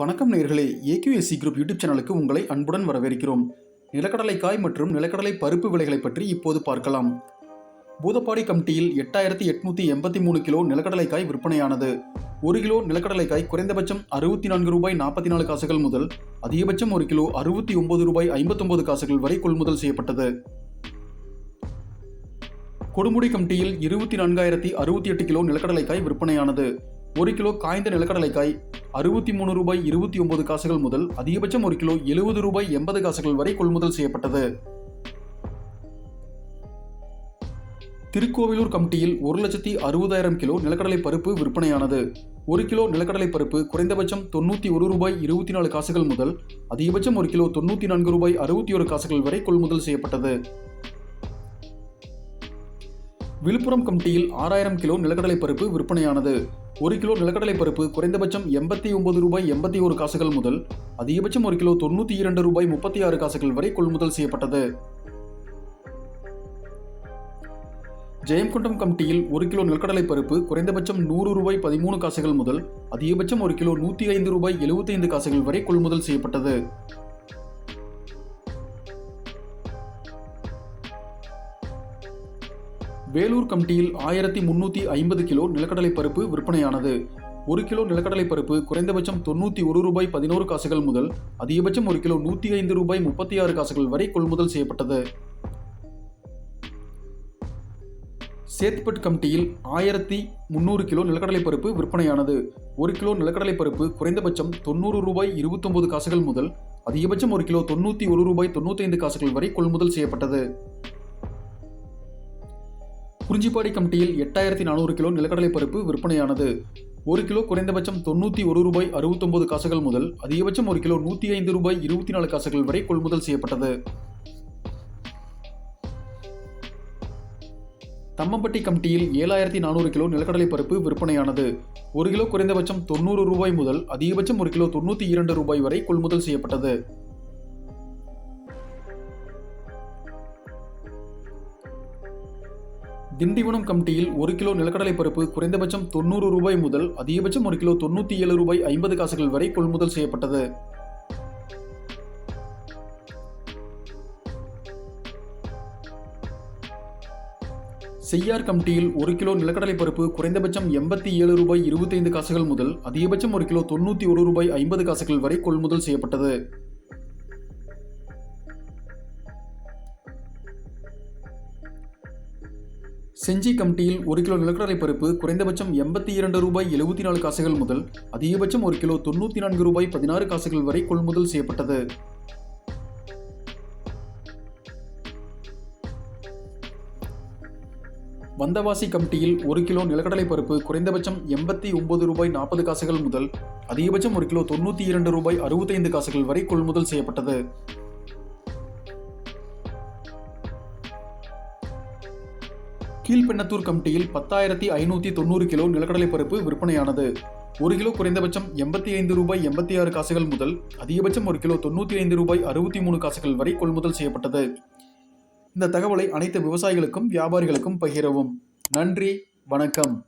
வணக்கம் நேர்களே. AKSC group YouTube சேனலுக்கு உங்களை அன்புடன் வரவேற்கிறோம். நிலக்கடலைக்காய் மற்றும் நிலக்கடலை பருப்பு விலைகளை பற்றி இப்போது பார்க்கலாம். பூதப்பாடி கமிட்டியில் எட்டாயிரத்தி எட்நூற்றி எண்பத்தி மூணு கிலோ நிலக்கடலைக்காய் விற்பனையானது. ஒரு கிலோ நிலக்கடலைக்காய் குறைந்தபட்சம் அறுபத்தி நான்கு ரூபாய் நாற்பத்தி நாலு காசுகள் முதல் அதிகபட்சம் ஒரு கிலோ அறுபத்தி ஒன்பது ரூபாய் ஐம்பத்தொன்பது காசுகள் வரை கொள்முதல் செய்யப்பட்டது. கொடுமுடி கமிட்டியில் இருபத்தி நான்காயிரத்தி அறுபத்தி எட்டு கிலோ நிலக்கடலைக்காய் விற்பனையானது. ஒரு கிலோ காய்ந்த நிலக்கடலைக்காய் அறுபத்தி மூணு ரூபாய் இருபத்தி ஒன்பது காசுகள் முதல் அதிகபட்சம் ஒரு கிலோ எழுபது ரூபாய் எண்பது காசுகள் வரை கொள்முதல் செய்யப்பட்டது. திருக்கோவிலூர் கமிட்டியில் ஒரு லட்சத்தி அறுபதாயிரம் கிலோ நிலக்கடலை பருப்பு விற்பனையானது. ஒரு கிலோ நிலக்கடலை பருப்பு குறைந்தபட்சம் தொண்ணூற்றி ஒரு ரூபாய் இருபத்தி நாலு காசுகள் முதல் அதிகபட்சம் ஒரு கிலோ தொண்ணூற்றி நான்கு ரூபாய் அறுபத்தி ஒரு காசுகள் வரை கொள்முதல் செய்யப்பட்டது. விழுப்புரம் கமிட்டியில் ஆறாயிரம் கிலோ நிலக்கடலை பருப்பு விற்பனையானது. ஒரு கிலோ நிலக்கடலை பருப்பு குறைந்தபட்சம் எண்பத்தி ஒன்பது ரூபாய் எண்பத்தி ஒரு காசுகள் முதல் அதிகபட்சம் ஒரு கிலோ தொண்ணூற்றி இரண்டு ரூபாய் முப்பத்தி ஆறு காசுகள் வரை கொள்முதல் செய்யப்பட்டது. ஜெயம்குண்டம் கமிட்டியில் ஒரு கிலோ நிலக்கடலை பருப்பு குறைந்தபட்சம் நூறு ரூபாய் பதிமூணு காசுகள் முதல் அதிகபட்சம் ஒரு கிலோ நூற்றி ஐந்து ரூபாய் எழுபத்தைந்து காசுகள் வரை கொள்முதல் செய்யப்பட்டது. வேலூர் கமிட்டியில் ஆயிரத்தி முன்னூற்றி ஐம்பது கிலோ நிலக்கடலை பருப்பு விற்பனையானது. ஒரு கிலோ நிலக்கடலை பருப்பு குறைந்தபட்சம் தொண்ணூற்றி ஒரு ரூபாய் பதினோரு காசுகள் முதல் அதிகபட்சம் ஒரு கிலோ நூற்றி ஐந்து ரூபாய் முப்பத்தி ஆறு காசுகள் வரை கொள்முதல் செய்யப்பட்டது. சேத்பட் கமிட்டியில் ஆயிரத்தி முந்நூறு கிலோ நிலக்கடலை பருப்பு விற்பனையானது. ஒரு கிலோ நிலக்கடலை பருப்பு குறைந்தபட்சம் தொண்ணூறு ரூபாய் இருபத்தொம்பது காசுகள் முதல் அதிகபட்சம் ஒரு கிலோ தொண்ணூற்றி ஒரு ரூபாய் தொண்ணூத்தைந்து காசுகள் வரை கொள்முதல் செய்யப்பட்டது. குறிஞ்சிப்பாடி கமிட்டியில் எட்டாயிரத்தி நானூறு கிலோ நிலக்கடலை பருப்பு விற்பனையானது. ஒரு கிலோ குறைந்தபட்சம் தொண்ணூற்றி ஒரு ரூபாய் அறுபத்தொன்பது காசுகள் முதல் அதிகபட்சம் ஒரு கிலோ நூற்றி ஐந்து ரூபாய் இருபத்தி நாலு காசுகள் வரை கொள்முதல் செய்யப்பட்டது. தம்மம்பட்டி கமிட்டியில் ஏழாயிரத்தி நானூறு கிலோ நிலக்கடலை பருப்பு விற்பனையானது. ஒரு கிலோ குறைந்தபட்சம் தொண்ணூறு ரூபாய் முதல் அதிகபட்சம் ஒரு கிலோ தொண்ணூற்றி இரண்டு ரூபாய் வரை கொள்முதல் செய்யப்பட்டது. திண்டிவனம் கமிட்டியில் ஒரு கிலோ நிலக்கடலை பருப்பு குறைந்தபட்சம் தொண்ணூறு ரூபாய் முதல் அதிகபட்சம் ஒரு கிலோ தொண்ணூற்றி ஏழு ரூபாய் ஐம்பது காசுகள் வரை கொள்முதல் செய்யப்பட்டது. செய்யார் கமிட்டியில் ஒரு கிலோ நிலக்கடலை பருப்பு குறைந்தபட்சம் எண்பத்தி ஏழு ரூபாய் இருபத்தைந்து காசுகள் முதல் அதிகபட்சம் ஒரு கிலோ தொண்ணூற்றி ஒரு ரூபாய் ஐம்பது காசுகள் வரை கொள்முதல் செய்யப்பட்டது. செஞ்சி கமிட்டியில் ஒரு கிலோ நிலக்கடலை பருப்பு குறைந்தபட்சம் எண்பத்தி இரண்டு ரூபாய் எழுபத்தி நாலு காசுகள் முதல் அதிகபட்சம் ஒரு கிலோ தொண்ணூற்றி நான்கு ரூபாய் பதினாறு காசுகள் வரை கொள்முதல் செய்யப்பட்டது. வந்தவாசி கமிட்டியில் ஒரு கிலோ நிலக்கடலை பருப்பு குறைந்தபட்சம் எண்பத்தி ஒன்பது ரூபாய் நாற்பது காசுகள் முதல் அதிகபட்சம் ஒரு கிலோ தொண்ணூற்றி இரண்டு ரூபாய் அறுபத்தைந்து காசுகள் வரை கொள்முதல் செய்யப்பட்டது. கீழ்பெண்ணத்தூர் கமிட்டியில் பத்தாயிரத்தி ஐநூற்றி தொண்ணூறு கிலோ நிலக்கடலை பருப்பு விற்பனையானது. ஒரு கிலோ குறைந்தபட்சம் எண்பத்தி ஐந்து ரூபாய் எண்பத்தி ஆறு காசுகள் முதல் அதிகபட்சம் ஒரு கிலோ தொண்ணூற்றி ஐந்து ரூபாய் அறுபத்தி மூணு காசுகள் வரை கொள்முதல் செய்யப்பட்டது. இந்த தகவலை அனைத்து விவசாயிகளுக்கும் வியாபாரிகளுக்கும் பகிரவும். நன்றி வணக்கம்.